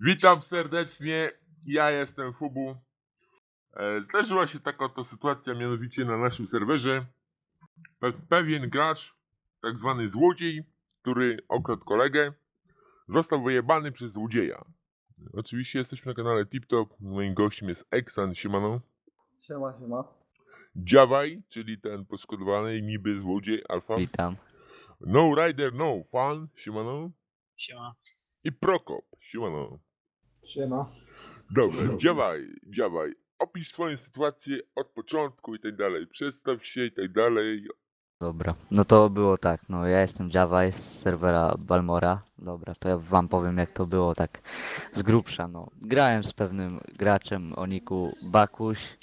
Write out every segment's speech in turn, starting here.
Witam serdecznie, ja jestem Fubu. E, Zdarzyła się taka oto sytuacja, mianowicie na naszym serwerze. Pe- Pewien gracz, tak zwany złodziej, który okradł kolegę, został wyjebany przez złodzieja. Oczywiście jesteśmy na kanale TipTop, moim gościem jest Exan, siemano. Siema, siema. Dziawaj, czyli ten poszkodowany niby złodziej alfa. Witam. No Rider, no Fan, siemano. Siema. I Prokop, siemano. Siema. Dobra, działaj, działaj. Opisz swoją sytuację od początku i tak dalej. Przedstaw się i tak dalej. Dobra. No to było tak, no ja jestem Java z serwera Balmora. Dobra, to ja wam powiem jak to było tak z grubsza, no. Grałem z pewnym graczem o niku Bakuś.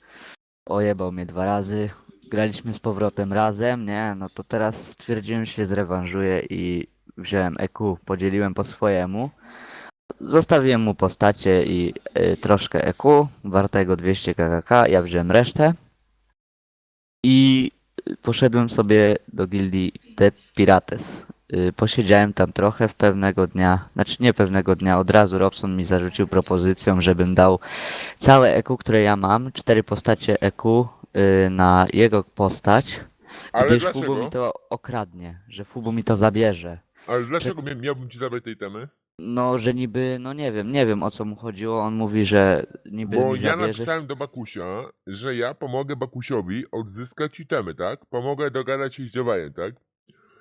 Ojebał mnie dwa razy. Graliśmy z powrotem razem, nie? No to teraz stwierdziłem, że się zrewanżuję i wziąłem EQ, podzieliłem po swojemu. Zostawiłem mu postacie i y, troszkę EQ, wartego 200 kkk, ja wziąłem resztę. I poszedłem sobie do gildii The Pirates. Y, Posiedziałem tam trochę w pewnego dnia, znaczy nie pewnego dnia, od razu Robson mi zarzucił propozycją, żebym dał całe EQ, które ja mam, cztery postacie EQ y, na jego postać, Ale gdyż Fubu dlaczego? mi to okradnie, że Fubu mi to zabierze. Ale dlaczego mia- miałbym ci zabrać tej temy? No, że niby, no nie wiem, nie wiem o co mu chodziło, on mówi, że niby Bo mi ja zabierze. napisałem do Bakusia, że ja pomogę Bakusiowi odzyskać itemy, tak? Pomogę dogadać się z tak?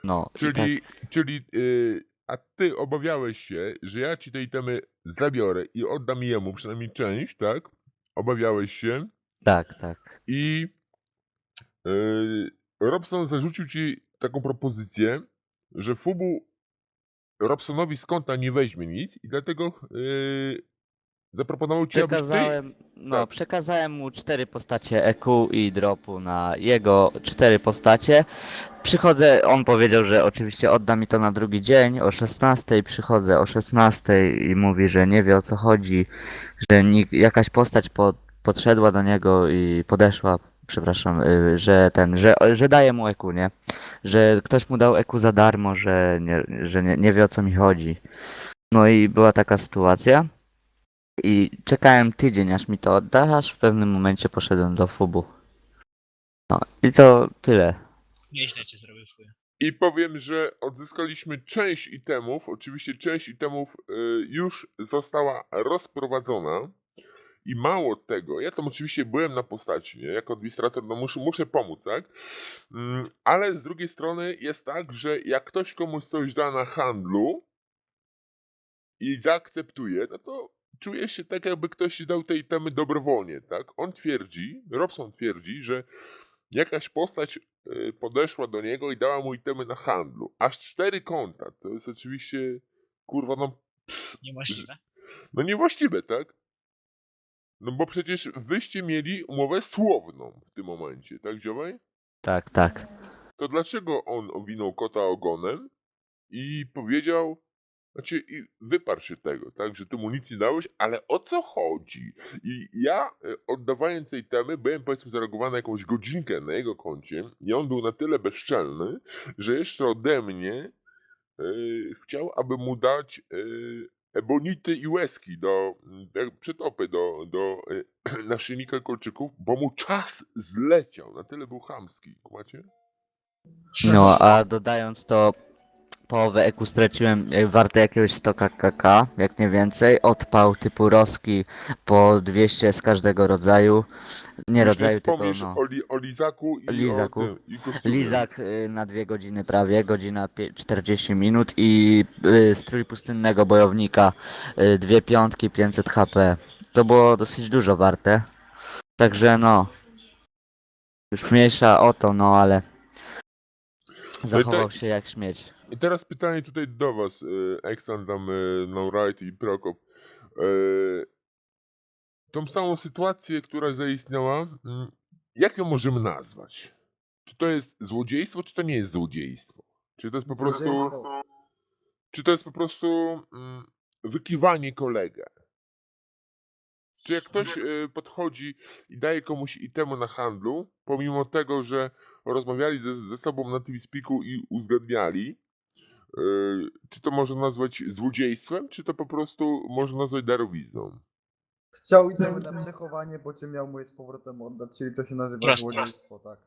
No, i tak, Czyli, czyli yy, a ty obawiałeś się, że ja ci te itemy zabiorę i oddam jemu przynajmniej część, tak? Obawiałeś się tak, tak. i yy, Robson zarzucił ci taką propozycję, że Fubu Robsonowi z konta nie weźmie nic i dlatego yy, zaproponował ci, abyś ty... Przekazałem, no, tak. przekazałem mu cztery postacie EQ i dropu na jego cztery postacie. Przychodzę, on powiedział, że oczywiście odda mi to na drugi dzień, o 16 przychodzę o 16 i mówi, że nie wie o co chodzi, że nik- jakaś postać po, podszedła do niego i podeszła, przepraszam, y, że ten, że, że daje mu EQ, nie? Że ktoś mu dał EQ za darmo, że nie, że nie, nie wie o co mi chodzi. No i była taka sytuacja. I czekałem tydzień, aż mi to odda, aż w pewnym momencie poszedłem do Fubu. No i to tyle. Nieźle cię zrobił chuj. I powiem, że odzyskaliśmy część itemów. Oczywiście część itemów y, już została rozprowadzona. I mało tego, ja tam oczywiście byłem na postaci, nie? jako administrator, no muszę, muszę pomóc, tak? Mm, ale z drugiej strony jest tak, że jak ktoś komuś coś da na handlu i zaakceptuje, no to czuje się tak, jakby ktoś dał te itemy dobrowolnie, tak? On twierdzi, Robson twierdzi, że jakaś postać y, podeszła do niego i dała mu itemy na handlu. Aż cztery konta. To jest oczywiście, kurwa, no, Niemożliwe. no niewłaściwe, tak? No bo przecież wyście mieli umowę słowną w tym momencie, tak, Dziobaj? Tak, tak. To dlaczego on owinął kota ogonem i powiedział, znaczy i wyparł się tego, tak, że ty mu nic nie dałeś, ale o co chodzi? I ja e, oddawając tej temy byłem powiedzmy zareagowany na jakąś godzinkę na jego koncie i on był na tyle bezczelny, że jeszcze ode mnie e, chciał, aby mu dać e, ebonity i łezki do e, przytopy do, do e, naszyjnika kolczyków, bo mu czas zleciał, na tyle był chamski, kumacie? No a dodając to połowę EQ straciłem e, warte jakiegoś 100 kkk, jak nie więcej. Odpał typu roski po 200 z każdego rodzaju. Nie rodzaju, tylko wspomnisz no. o, li, o Lizaku i Lizaku. o tym, i kostiumie. Lizak y, na dwie godziny prawie, godzina pie- 40 minut i y, strój pustynnego bojownika, y, dwie piątki, 500 HP. To było dosyć dużo warte. Także no, już mniejsza o to, no ale zachował tak- się jak śmieć. I teraz pytanie tutaj do was, y, Exxon, tam y, No Right i Prokop. Y, tą samą sytuację, która zaistniała, mm, jak ją możemy nazwać? Czy to jest złodziejstwo, czy to nie jest złodziejstwo? Czy to jest po prostu... Czy to jest po prostu mm, wykiwanie kolegę? Czy jak ktoś podchodzi i daje komuś itemu na handlu, pomimo tego, że rozmawiali ze, ze sobą na TeamSpeaku i uzgadniali, czy to można nazwać złodziejstwem, czy to po prostu można nazwać darowizną? Chciał itemy na przechowanie, po czym miał mu je z powrotem oddać, czyli to się nazywa Proste. złodziejstwo, tak.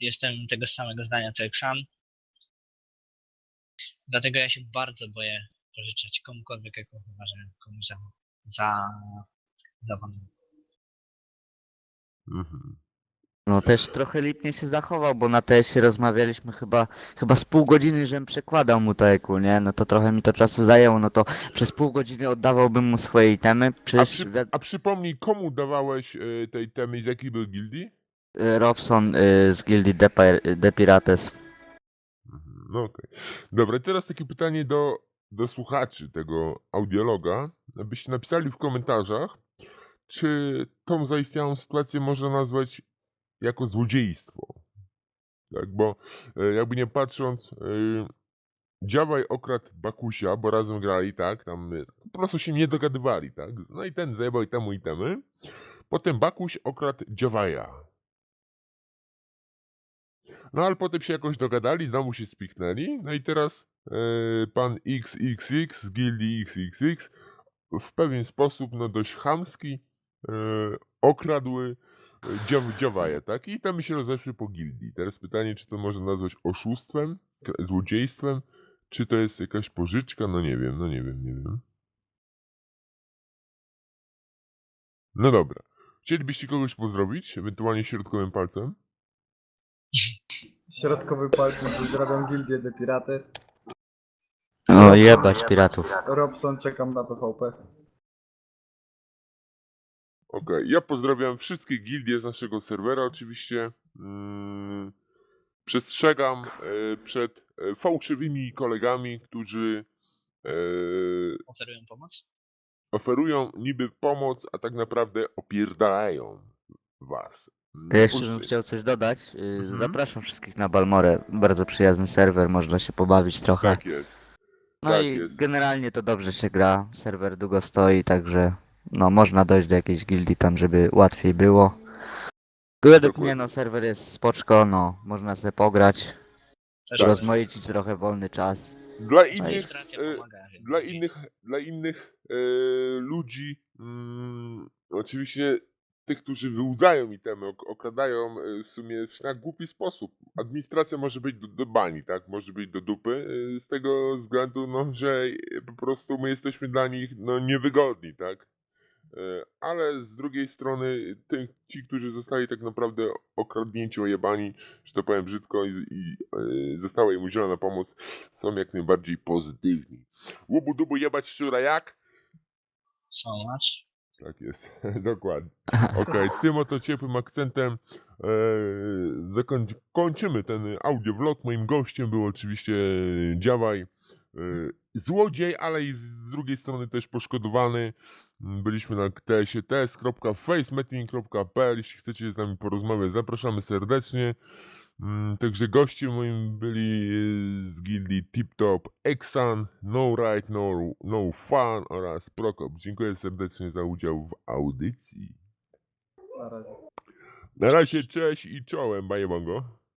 Jestem tego samego zdania co Eksan. Dlatego ja się bardzo boję pożyczać komukolwiek, jak uważam komuś za, za, za wam. Mhm. No też trochę lipnie się zachował, bo na TS rozmawialiśmy chyba, chyba z pół godziny, żebym przekładał mu to EQ, nie? No to trochę mi to czasu zajęło, no to przez pół godziny oddawałbym mu swoje itemy, A, przecież przy, wi- a przypomnij, komu dawałeś y, tej temy i z jakiej był gildii? y, Robson y, z gildii De, Pir- De Pirates. Mhm, No okej. Dobra, i teraz takie pytanie do, do słuchaczy tego audiologa. Abyście napisali w komentarzach, czy tą zaistniałą sytuację można nazwać jako złodziejstwo. Tak, bo e, jakby nie patrząc, e, Działaj okradł Bakusia, bo razem grali, tak, tam e, po prostu się nie dogadywali, tak. No i ten zajebał i temu i temu. Potem Bakuś okradł Działaja. No ale potem się jakoś dogadali, znowu się spiknęli. No i teraz e, pan XXX z gildii XXX w pewien sposób, no dość chamski, e, okradł e, Działaja, tak? I tam się rozeszły po gildii. Teraz pytanie, czy to można nazwać oszustwem, złodziejstwem, czy to jest jakaś pożyczka? No nie wiem, no nie wiem, nie wiem. No dobra. Chcielibyście kogoś pozdrowić, ewentualnie środkowym palcem? Środkowy palcem pozdrawiam gildię De Pirates. O jebać piratów. Robson, czekam na PvP. Okej, ja pozdrawiam wszystkie gildie z naszego serwera oczywiście. Mm, przestrzegam e, przed e, fałszywymi kolegami, którzy e, Oferują pomoc? oferują niby pomoc, a tak naprawdę opierdalają was. Ja jeszcze bym chciał coś dodać. Y, Mhm. Zapraszam wszystkich na Balmorę. Bardzo przyjazny serwer, można się pobawić trochę. Tak jest. No tak i jest. generalnie to dobrze się gra. Serwer długo stoi, także no można dojść do jakiejś gildii tam, żeby łatwiej było. Według Dokładnie. mnie no serwer jest spoczko, no można sobie pograć, Tak. rozmaicić trochę wolny czas. Dla innych, Rejestracja e, pomaga. więc dla innych, dla innych e, ludzi, mm, oczywiście tych, którzy wyłudzają itemy, ok- okradają e, w sumie w tak głupi sposób. Administracja może być do, do bani, tak? Może być do dupy, e, z tego względu, no, że e, po prostu my jesteśmy dla nich no, niewygodni, tak? E, Ale z drugiej strony ty, ci, którzy zostali tak naprawdę okradnięci, ojebani, że to powiem brzydko, i, i e, została im udzielona pomoc, są jak najbardziej pozytywni. Łubu dubu jebać szczura jak? Much. Tak jest, dokładnie. Okej, tym oto ciepłym akcentem e, zakoń- kończymy ten audiovlog. Moim gościem był oczywiście Działaj, e, złodziej, ale i z drugiej strony też poszkodowany. Byliśmy na TS-ie ts.facemeeting.pl Jeśli chcecie z nami porozmawiać, zapraszamy serdecznie. Mm, Także goście moim byli e, z gildii Tip Top Exan, No Right, No, no Fun oraz Prokop. Dziękuję serdecznie za udział w audycji. Na razie. Na razie cześć i czołem, bajemongo.